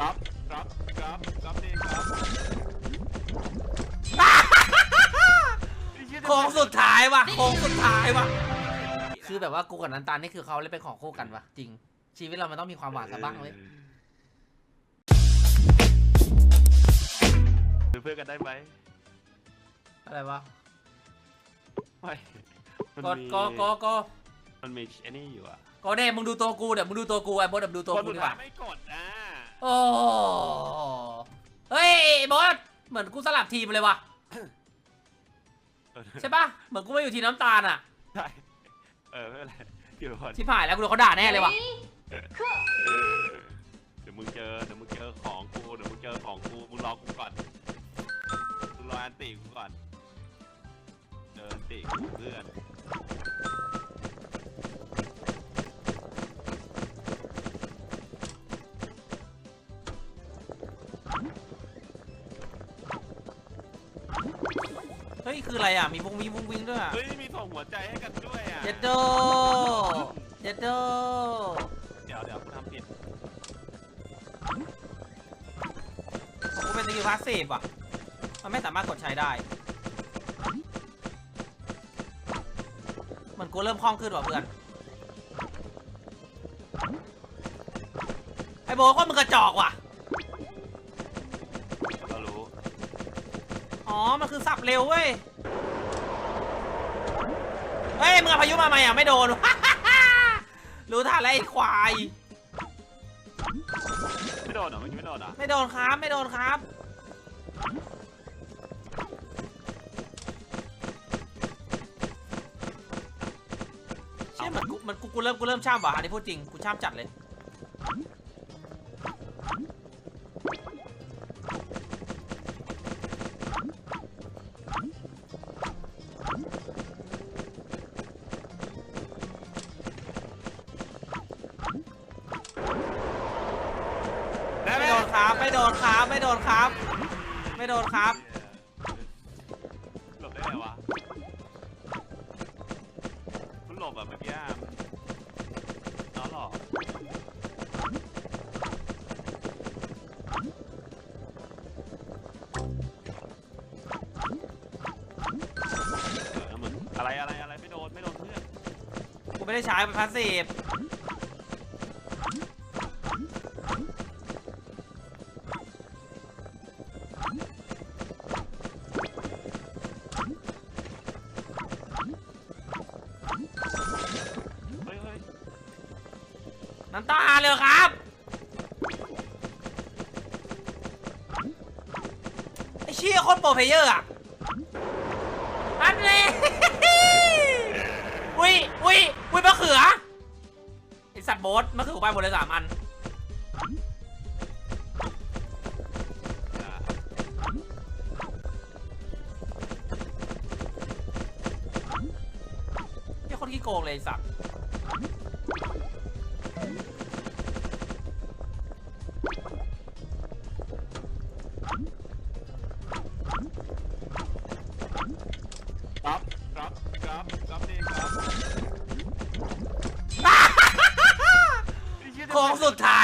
ครับครับครับครับนี่ครับโค้งสุดท้ายว่ะโค้งสุดท้ายว่ะ คือแบบว่ากูกับนันตาลนี่คือเขาเล่นเป็นของคู่กันว่ะ จริง ชีวิตเรามันต้องมีความหวานสักบ้างเลยเป็นเพื่อนกันได้ไหมอะไรวะไม่มันกดมีก็ก็ก็มันมีไอ้นี่อยู่อะก็เด้มึงดูตัวกูเดี๋ยวมึงดูตัวกูไอ้บอสเดี๋ยวมึงดูตัวคนกูสุดดีกท้าว่ายไม่กดอะ โอ้เฮ้ยบอสเหมือนกูสลับทีมเลยว่ะเออใช่ปะเหมือนกูมาอยู่ทีมน้ำตาลอะใช่เออไม่เป็นไรอยู่ก่อนชิบหายแล้วกูโดนเขาด่าแน่เลยว่ะเดี๋ยวมึงเจอเดี๋ยวมึงเจอของกูเดี๋ยวมึงเจอของกูมึงรอกูก่อนมึงรออันติกูก่อนเจออันติกูเพื่อน คืออะไรอะ มีวงวิงวงวิงด้วยอะเฮ้ยมีส่งหัวใจให้กันด้วยอะเจ็ดโดเจ็ดโดเดี๋ยวเดี๋ยวกูทำผิดกูเป็นสกิลพาสซีฟอะ มันไม่สามารถกดใช้ได้เหมือนกูเริ่มคล่องขึ้นว่ะเพื่อน ไอ้โบก็มึงกระจอกว่ะ ก็รู้ อ๋อ มันคือสับเร็วเว้ยเฮ้ย มึงเอาพายุมาไหมอะไม่โดน รู้ทันแล้วไอ้ควาย ไม่โดนเหรอเมื่อกี้ไม่โดนเหรอไม่โดนครับไม่โดนครับ เชื่อมันกูมันกูกูเริ่มกูเริ่มช่ำว่ะอันนี้พูดจริงกูช่ำจัดเลย ไม่ได้ใช้เป็นพาสซีฟน้ำตาเลยครับ ไอ้เชี่ยโคตรโปรเพเยอร์อะอันเลยอุ้ยอุ้ย อุ้ยมะเขือไอสัตว์โบสมะเขือกูไปหมดเลยสามอันอ่าเชี่ยโคนขี้โกงเลยไอ้สัตว์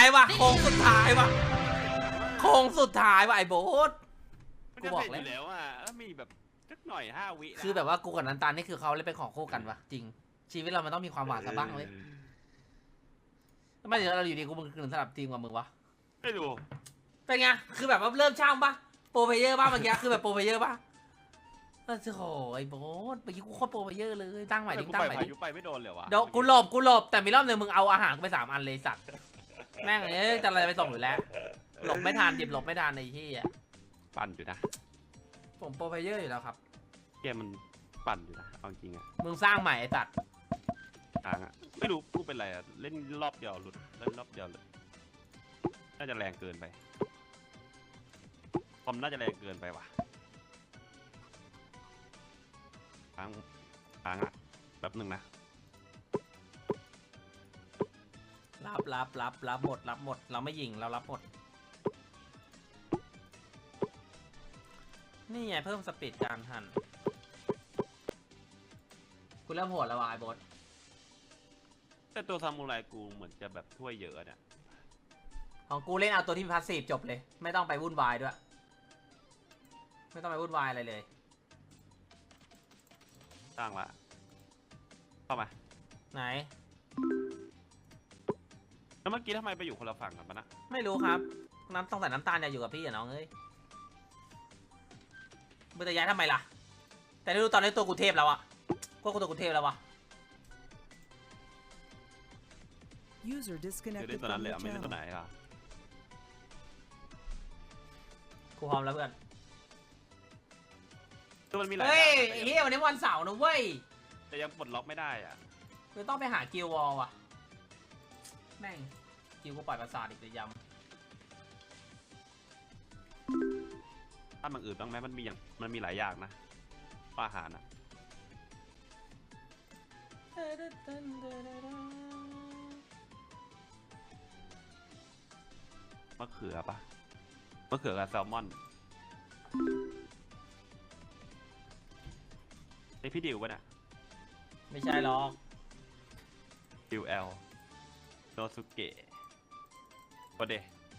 ายว่ะโค้งสุดท้ายว่ะโค้งสุดท้ายว่ะไอ้โบ๊ทมันจะกูบอกเสร็จแล้วอยู่แล้วอะแล้วมีแบบสักหน่อยห้าวินะคือแบบว่ากูกับนันตาลนี่คือเขาเล่นเป็นของคู่กันว่ะจริง ชีวิตเรามันต้องมีความหวานสักบ้างเลยทำไมเดี๋ยวเราอยู่ดีกูมึงถึงสลับทีมกับมึงวะไม่รู้เป็นไงคือแบบว่าเริ่มช่างปะโปรเพลเยอร์ป่ะเมื่อกี้คือแบบโปรเพลเยอร์ป่ะโอ้โหไอ้โบ๊ทเมื่อกี้กูโคตรโปรเพลเยอร์เลยตั้งใหม่ดิกูตั้งไปใหม่พาดิยุไปไม่โดนเลยวะเดี๋ยวกูหลบกูหลบแต่มีรอบหนึ่งมึงเอาอาหารกูไปสามอันเลยสัตว์ แม่งเอ้ยจะอะไรไปส่งอยู่แล้ว หลบไม่ทันหยิบหลบไม่ทันในที่อะปั่นอยู่นะผมโปรเพลเยอร์อยู่แล้วครับ เกมมันปั่นอยู่นะเอาจริงอะมึงสร้างใหม่ไอ้สัตว์ทางอะไม่รู้พูดเป็นไรอะเล่นรอบเดียวหลุดเล่นรอบเดียวเลยน่าจะแรงเกินไปคอมน่าจะแรงเกินไปว่ะทางทางอะแบบหนึ่งนะ รับรับรับรับหมดรับหมด เราไม่ยิงเรารับหมด นี่ไงเพิ่มสปีดการหันกูเริ่มโหดแล้ววะไอ้โบอสแต่ตัวซามูไรกูเหมือนจะแบบถ้วยเยอะเนี่ยของกูเล่นเอาตัวที่มีพาสซีฟจบเลย ไม่ต้องไปวุ่นวายด้วย ไม่ต้องไปวุ่นวายอะไรเลยสร้างละเข้ามาไหน แล้วเมื่อกี้ทำไมไปอยู่คนละฝั่งกันปะนะไม่รู้ครับ น้ำต้องใส่น้ำตาลอย่าอยู่กับพี่อย่าน้องเอ้ยมึงจะย้ายทำไมล่ะ แต่ได้รู้ตอนนี้ตัวกูเทพแล้วอะก็กูตัวกูเทพแล้ววะ User คือเล่ disconnected นตัวนั้น from เลย your อะไม่เล่นตัวไหน channel. อะกูพร้อมแล้วเพื่อนคือมันมีหลายเฮ้ยอย่างไอ้เฮียวันนี้วันเสาร์นะเว้ยแต่ยังปลดล็อกไม่ได้อะ กูต้องไปหากิลวอลว่ะ แม่งกิลกูปล่อยประสาทอีกเลยยถ้ามันอื่นบ้างไหมมันมีอย่างมันมีหลายอย่างนะอาหารอะำมะเขือปะมะเขือกับแซลมอนไอพี่ดิวปะเนี่ยไม่ใช่หรอกดิวเอลโน สุเกะโอเด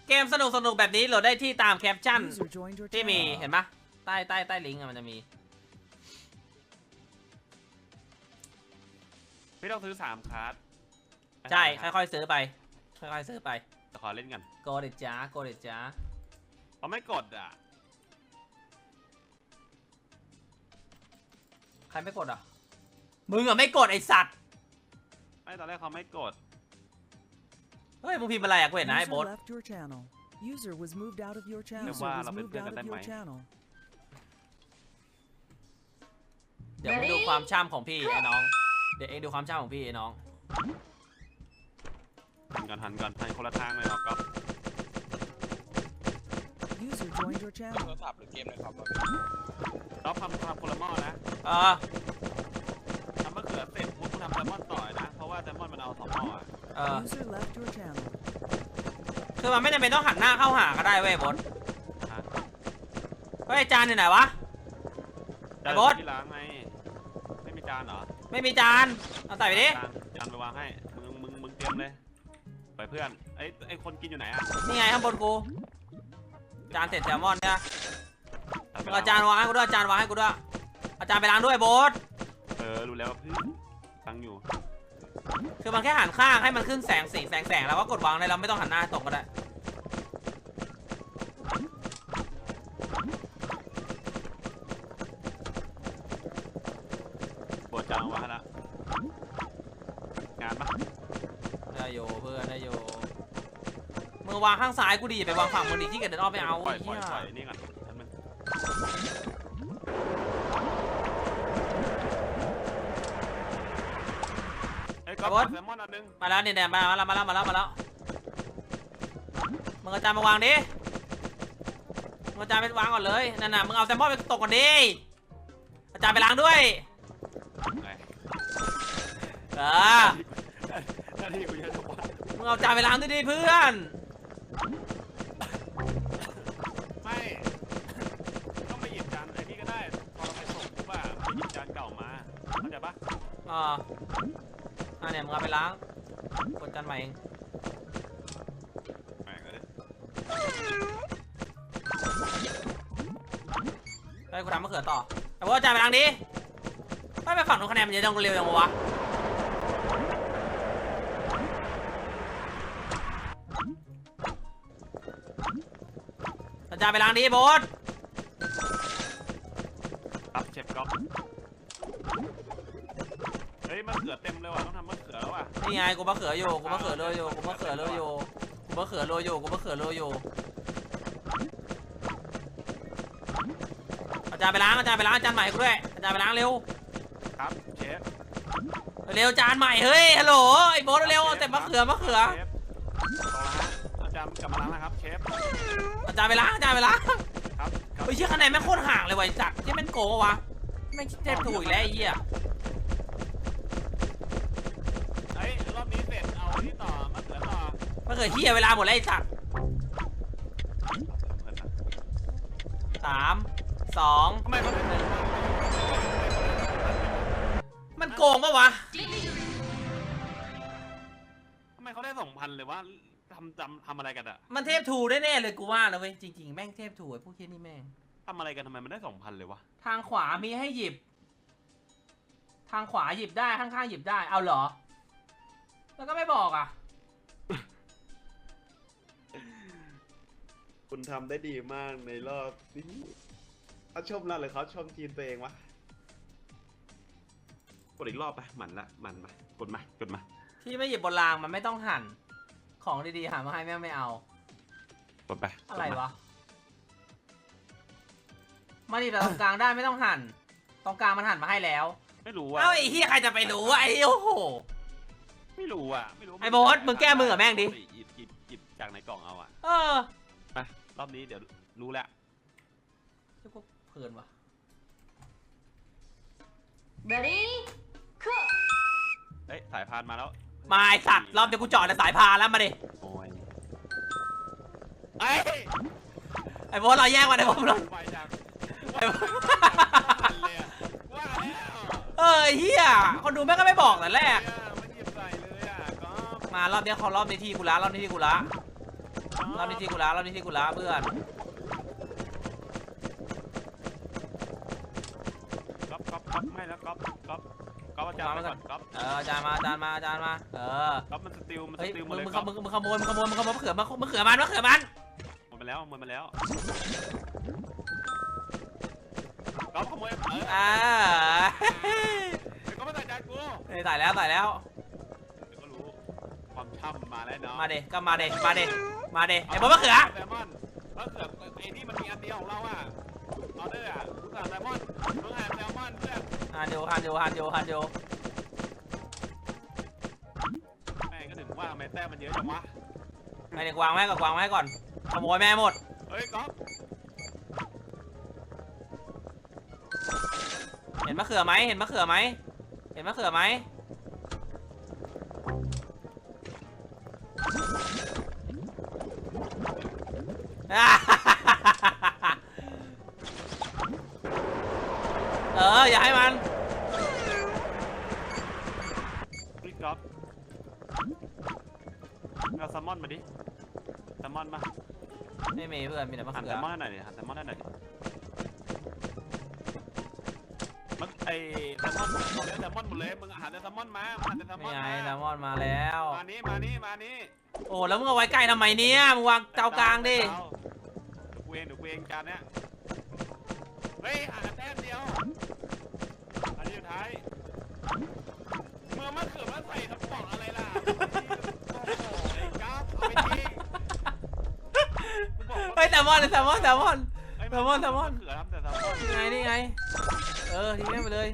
เกมสนุกสนุกๆแบบนี้โหลดได้ที่ตามแคปชั่น User joined your ที่มี channel. เห็นปะใต้ใต้ใต้ลิงก์อะมันจะมีไม่ต้องซื้อสามคาร์ดใช่ ค่อยๆซื้อไป ค่อยๆซื้อไปๆขอเล่นกันโกเดจ้าโกเดจ้าเขาไม่กดอะ ใครไม่กดอะ มึงอะไม่กดไอสัตว์ ไม่ตอนแรกเขาไม่กด เฮ้ยมึงพิมพ์อะไรอะกูเห็นนะไอ้ User โบ๊ท left your channel. User was moved out of your channel. User User was là bên moved bên out cạnh of your máy. channel. เดี๋ยวมึงดูความช่ำของพี่ไอ้น้อง เดี๋ยวเองดูความช่ำของพี่ไอ้น้อง หันก่อนหันก่อนหันคนละทางเลยเนาะก็ User joined your โท channel. รศัพท์หรือเกมเลยครับเราทำทำคนละหม้อนะเออทำมะเขือเสร็จปุ๊บทำแซลมอนต่อยนะ เพราะว่าแซลมอนมันเอาสองหม้ออะเออ User left your channel. คือมันไม่จำเป็นต้องหันหน้าเข้าหาก็ได้เว้ยโบ๊ทฮะเฮ้ยจานอยู่ไหนวะไอ้โบ๊ทที่ล้างไงไม่มีจานเหรอไม่มีจานเอาใส่ไปดิ จานจานไปวางให้ มึง มึง มึงเตรียมเลย ไปเพื่อนไอ้ไอ้คนกินอยู่ไหนอะนี่ไงข้างบนกู จานเสร็จแซลมอนเนี่ยไปมึงเอาจานวางให้กูด้วยเอาจานวางให้กูด้วยเอาจานไปล้างด้วยโบ๊ทเออรู้แล้วว่าเพื่อนตั้งอยู่ คือมันแค่หันข้างให้มันขึ้นแสงสีแสงแสงแล้วก็กดวางเลยเราไม่ต้องหันหน้าตรงก็ได้ปวดจานวางให้ละงานปะได้โยเพื่อนได้โยมึงวางข้างซ้ายกูดีอย่าไปวางฝั่งมึงดิที่เกิดเดินอ้อมไปเอาปล่อไอ้ยปล่เหี้อยยปล่อยนี่ก่อน ไอ้ก๊อฟแซลมอนอันนึงมาแล้วเนี่ยแดนมาแล้วมาแล้วมาแล้วมาแล้วมึงเอาจานมาวางดิมึงเอาจานไปวางก่อนเลยนั่นน่ะมึงเอาแซลมอนไปตกก่อนดิเอาจานไปล้างด้วยไงเออหน้าที่กูเยอะจังวะมึงเอาจานไปล้างด้วยดิเพื่อนไม่ต้องไปหยิบจานไอ้นี่ก็ได้พอเราไปส่งปุ๊บอะไปหยิบจานเก่ามาเข้าใจปะอ่า อ่าเนี่ยมึงเอาไปล้าง กดจานใหม่เองแหม่งเลยเฮ้ยกูทำมะเขือต่อแต่ว่าเอาจานไปล้างดิไม่ไปฝั่งนู้นคะแนนมันจะต้องเร็วจังวะเอาจานไปล้างดิโบ๊ทครับเชฟก๊อฟเฮ้ยมะเขือเต็มเลยว่ะต้องทำมะเขือแล้วว่ะนี่ไงกูมะเขืออยู่กูมะเขือโรยอยู่กูมะเขือโรยอยู่กูมะเขือโรยอยู่กูมะเขือโรยอยู่เอาจานไปล้างเอาจานไปล้างเอาจานใหม่ให้กูด้วยเอาจานไปล้างเร็วครับเชฟเร็วจานใหม่เฮ้ยฮัลโหลไอ้โบ๊ทเร็วเอาแต่มะเขือมะเขือเชฟต่อละอาจารย์กลับมาล้างนะครับเชฟเอาจานไปล้างเอาจานไปล้างครับครับเฮ้ยเชื่อคะแนนแม่งโคตรห่างเลยว่ะไอ้สัตว์ที่แม่งโกงวะแม่งเจ็บถูกอีกแล้วไอ้เหี้ย เฮ้ยรอบนี้เสร็จ เอาที่ต่อมะเขือต่อ มะเขือเหี้ยเวลาหมดแล้วไอ้สัตว์สามสองทำไมเขาไม่เป็นมันโกงปะวะ ทำไมเขาได้สองพันเลยวะทำทำทำอะไรกันอะมันเทพทูแน่ๆเลยกูว่านะเว้ยจริงๆ แม่งเทพทูไอ้พวกเคียนี่แม่ง ทำอะไรกันทำไมมันได้สองพันเลยวะทางขวามีให้หยิบ ทางขวาหยิบได้ข้างๆหยิบได้ เอาเหรอ แล้วก็ไม่บอกอะ คุณทำได้ดีมากในรอบนี้เขาชมเราหรือเขาชมทีมตัวเองวะ กดอีกรอบไปหมันละหมันมากดมากดมา ที่ไม่หยิบบนรางมันไม่ต้องหั่น ของดีๆหามาให้แม่งไม่เอา กดไปอะไรกดมาวะ มาดิแต่ตรงกลางได้ไม่ต้องหั่น ตรงกลางมันหั่นมาให้แล้ว ไม่รู้อะเอ้าไอ้เฮียใครจะไปรู้วะไอ้โอ้โห ไม่รู้อะไม่รู้ไอ้โบ๊ทมึงแก้มือกับแม่งดิ หยิบหยิบหยิบจากในกล่องเอาอะเออมา รอบนี้เดี๋ยวรู้แล้วเจ้าก็เพลินวะ Ready? Cook! เฮ้ยสายพานมาแล้วมาไอ้สัตว์รอบเดี๋ยวกูจอดในสายพานแล้วมาดิโอ้ยไอ้ไอ้โบอสเราแยกมาไอ้โบอสเราไวจังไอ้โบ๊ทเลยอะว่าแล้วเออไอ้เฮียคนดูแม่งก็ไม่บอกแต่แรกมันหยิบใส่เลยอะก็มารอบเนี้ยเขารอบนี้ที่กูละรอบนี้ที่กูละร อบนี้ที่กูละรอบนี้ที่กูละเพื่อนก๊อปก๊อปก๊อปไม่แล้วก๊อปก๊อปก๊อปอาจารย์ไปก่อนก๊อปเอออาจารย์มาอาจารย์มาอาจารย์มาเออก๊อปมันสติลมันสเฮ้ยติลหมมึดงเลยมึงก๊อปมึงมึงขโมยมึงขโมยมึงขโมยมึงขโมยมะเขือมะมะเขือมันมะเขือมันหมดไปแล้วหมดไปแล้วก๊อปขโมยเอออ่าเดี๋ยวก็ไม่ใส่ใจกูเฮ้ยตายแล้วตายแล้ว เดี๋ยวก็รู้ความช่ำมาแล้วเนาะมาเด็ก็มาเด็มาเด็ มาเด็ไอ้บอสมะเขือแซลมอนมะเขือไอ้นี่มันมีอันเดียวของเราอะออเดอร์อะมึงสั่งแซลมอนมึงหาแซลมอนเพื่อนฮันโยฮันโยฮันโยฮันโยแม่งก็ถึงว่าทำไมแต้มมันเยอะจังวะไอ้เด็กวางไว้ก่อนวางไว้ก่อนขโมยแม่หมดเฮ้ยก๊อฟเห็นมะเขือไหมเห็นมะเขือไหมเห็นมะเขือไหม เออ อย่าให้มันนี่ก๊อฟเอาแซลมอนมาดิแซลมอนมาไม่มีเพื่อนมีแต่มะหั่นเขืแซอลมอนให้หน่อยดิหั่นแซลมอนให้หน่อยดิมันไอ้แซลมอนหมดเลยแซลมอนหมดเลยมึงหาแต่แซลมอนมาหั่นแต่แซลมไม่อนไงมาแซลมอนมาแล้ว มานี่มานี่มานี่โอ้แล้วมึงเอาไว้ใกล้ทำไมเนี่ยมึงวางเตากลางดิเดี๋ยว กูเองเดี๋ยวกูเองจานเนี้ยเฮ้ยหาแต้มเดียวอันนี้สุดท้ายเมื่อมะเขือมาใส่กระป๋องอะไรล่ะโอ้โหไอ้ก๊อฟเอาไปทิ้งกูบอกว่าเฮ้ยแซลมอนแซลมอนแซลมอน เฮ้ยแซลมอนแซลมอนะเขือทำแต่แซลมอนนี่ไงนี่ไง เออทิ้งแม่งไปเลย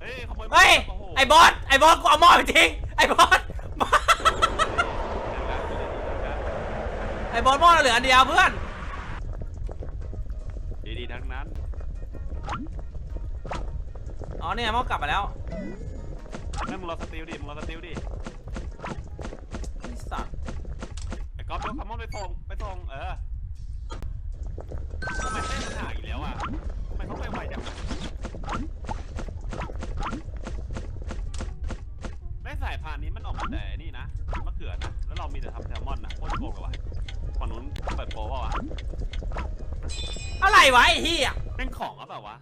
เฮ้ยขโมยเฮ้ยโโหไอ้บอสไอ้บอสกูเอาหม้อไปทิ้งไอ้บอส ไอ้บอสหม้อเราเหลืออันเดียวเพื่อน ดีๆทั้งนั้น อ๋อเนี่ยหม้อกลับมาแล้วนั่นมึงรอสติลดิมึงรอสติลดิไอ้สัตว์ไอ้ก๊อฟยกแซลมอนไปส่งไปส่งเออทำไมเต้นมันห่างอีกแล้วอะทำไมเขาไปไวจังไม่สายพานนี้มันออกมาแต่นี่นะมะเขือนะ แล้วเรามีแต่ทำแซลมอนนะโคตรโกงเลยวะ ฝั่งนู้นเปิดโปรเปล่าวะอะไรวะไอ้เหี้ยเป็นของหรือเปล่าวะ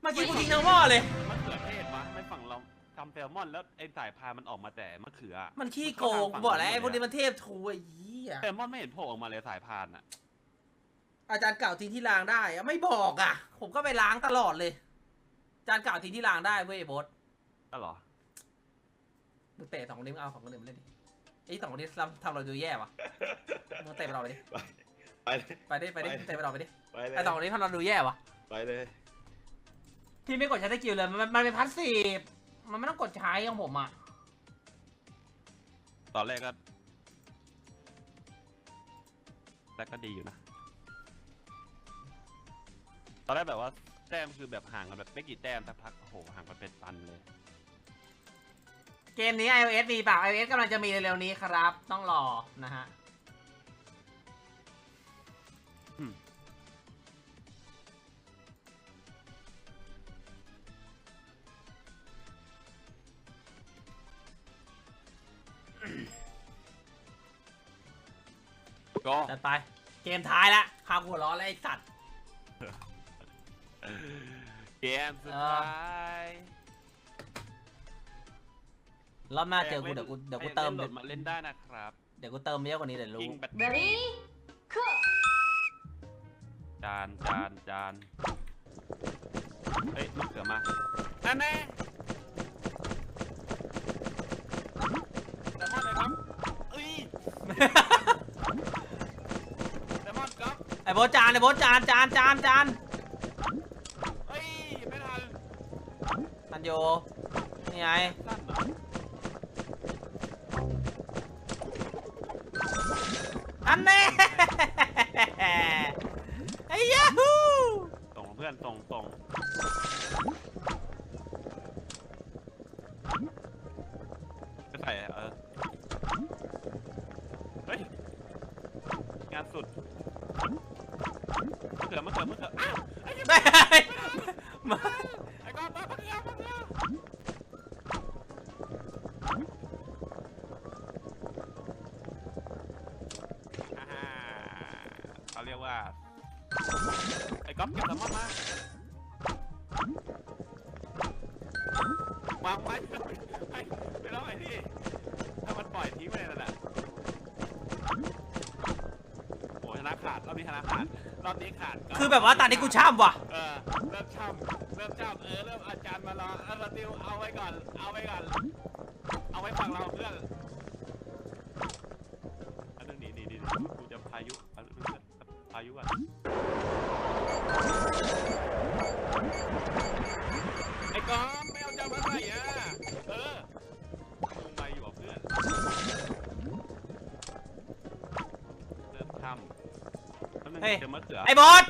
เมื่อกี้กูทิ้งทั้งหม้อเลย มะเขือเทศวะไม่ฝั่งเราทำแซลมอนแล้วไอ้สายพานมันออกมาแต่มะเขืออะมันขี้โกงกูบอกแล้วไอ้พวกนี้มันเทพทูไอ้เหี้ยแซลมอนไม่เห็นโผล่ออกมาเลยสายพานอะอาจารย์เก่าทิ้งที่รางได้อะไม่บอกอะ ผมก็ไปล้างตลอดเลย อาจารย์เก่าทิ้งที่รางได้เว้ยไอ้บอสก็เหรอ มึงเตะสองคนนี้มึงเอาสองคนนี้มาเล่นดิ ไอ้สองคนนี้ทำทำเราดูแย่ว่ะมึงเตะไปเราไปดิไปเลยไปดิไปดิไปเตะไปเราไปดิไปเลยไอ้สองคนนี้ทำเราดูแย่ว่ะไปเลยพี่ไม่กดใช้สกิลเลยมันมันเป็นพาสซีฟมันไม่ต้องกดใช้ของผมอะตอนแรกก็แรกก็ดีอยู่นะ ตอนแรกแบบว่าแต้มคือแบบห่างกันแบบไม่กี่แต้มสักพักโอ้โหห่างกันเป็นตันเลย เกมนี้ iOS มีเปล่า iOS กำลังจะมีเร็วๆนี้ครับ ต้องรอนะฮะอืมก็จัดไป เกมท้ายละพากูหัวร้อนแล้วไอ้สัตว์ เกมสุดท้าย รอบหน้าเจอกูเดี๋ยวกูเดี๋ยวกูเติมให้เดี๋ล่ยวนโหลดมาเล่นได้นะครับเดี๋ยวกูเติมเยอะกว่านี้เดี๋ยวรู้ ยิงแบต Ready? Cook! จาน จาน จาน เฮ้ยมะเขือมานั่นแน่แซลมอนเลยครับเอ้ยแซลมอนครับไอ้โบทจานไอ้โบทจานจานจานจานเฮ้ยไม่ทัน ทันโยนี่ไง แน่ไอ้ยาฮูตรงเพื่อนตรงตรง ก๊อฟเก็บแซลมอนมา วางไว้ไม่ไม่ต้องไอ้นี่ถ้ามันปล่อยทิ้งไปเลยนั่นแหละโอ้ชนะขาดรอบนี้ชนะขาดรอบนี้ขาดก๊ฟ คือแบบว่าตอนนี้กูช่ำว่ะ เออเริ่มช่ำเริ่มช่ำเออเริ่มอาจารย์มารอเออสติวเอาไว้ก่อน เอาไว้ก่อน เอาไว้ฟังเราเพื่อนอันนึงหนีหนีหนีกูจะพายุอันนึงพายุก่อน ฮ้ยเดี๋ยวมะเขือไอ้โบอส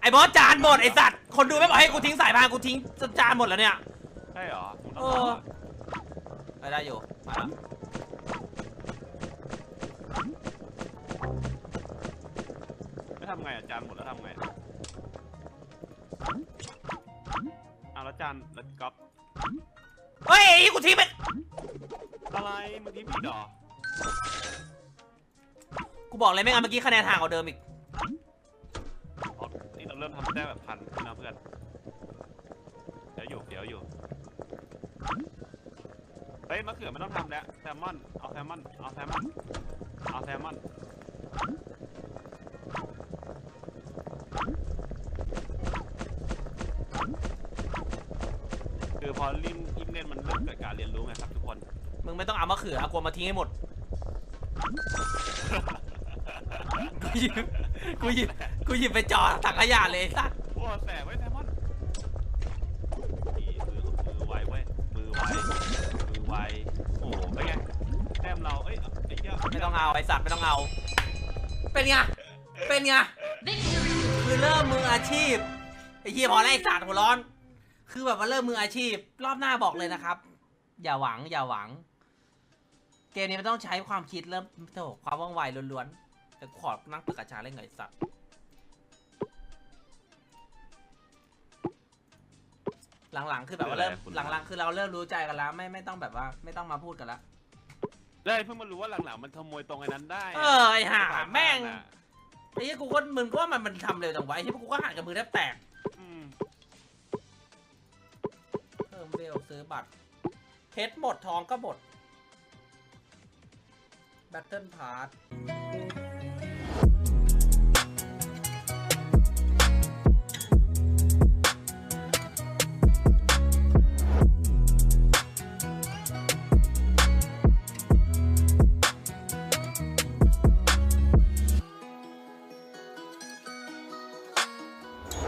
ไอ้โบอสจานหมดไอ้สัตว์ คนดูไม่บอกให้กูทิ้งสายพานกูทิ้งจานหมดแล้วเนี่ย ใช่เหรอมึงต้เอองอ ทำอะไปได้อยู่มาละไม่ทำไงอะจานหมดแล้วทำไงเอาแล้วจานแล้วก๊อฟเฮ้ยไอ้กูทิ้งไป อะไรมึงทิ้งผิดเหรอกูบอกเลยไม่งั้นเมื่อกี้คะแนนห่างกว่าเดิมอีกอ๋อนี่ เราเริ่มทำได้แบบพันขึ้นนะเพื่อน เดี๋ยวอยู่ เดี๋ยวอยู่ เฮ้ยมะเขือไม่ต้องทำแล้วแซลมอน เอาแซลมอน เอาแซลมอน เอาแซลมอน คือพอลิ่มยิ่งเล่นมันเริ่มเกิดการเรียนรู้ไงครับทุกคน มึงไม่ต้องเอามะเขือเอากลัวมาทิ้งให้หมด กูหยิบกูหยิบ กูหยิบไปจอดถังขยะเลยไอ้สัตว์โอ้แสบไว้แซลมอนอีมือมือไวเว้ย มือไว มือไว โอ้โหเป็นไงแต้มเรา เอ้ยไอ้เหี้ยไม่ต้องเอาไอ้สัตว์ไม่ต้องเอา เป็นไง เป็นไง Victory! คือเริ่มมืออาชีพไอ้เหี้ยพอแล้วไอ้สัตว์หัวร้อน คือแบบว่าเริ่มมืออาชีพ รอบหน้าบอกเลยนะครับ อย่าหวังอย่าหวัง เกมนี้มันต้องใช้ความคิดเริ่มโถความว่องไวล้วนๆแต่กูขอนั่งตึกกระชาเล่นกับไอ้สัตว์ หลังๆ คือแบบว่าเริ่มหลังๆ คือเราเริ่มรู้ใจกันแล้ว ไม่ไม่ต้องแบบว่าไม่ต้องมาพูดกันแล้วได้เพิ่งมารู้ว่าหลังๆมันขโมยตรงไอ้นั้นได้เออไอ้ห่าแม่ง ไอ้เหี้ยกูก็มึงก็ว่ามันมันทำเร็วจังวะไอ้ที่กูก็หันกับมือแทบแตกอืมเพิ่มเวลซื้อบัตรเพชรหมดทองก็หมดแบตเทิลพาร์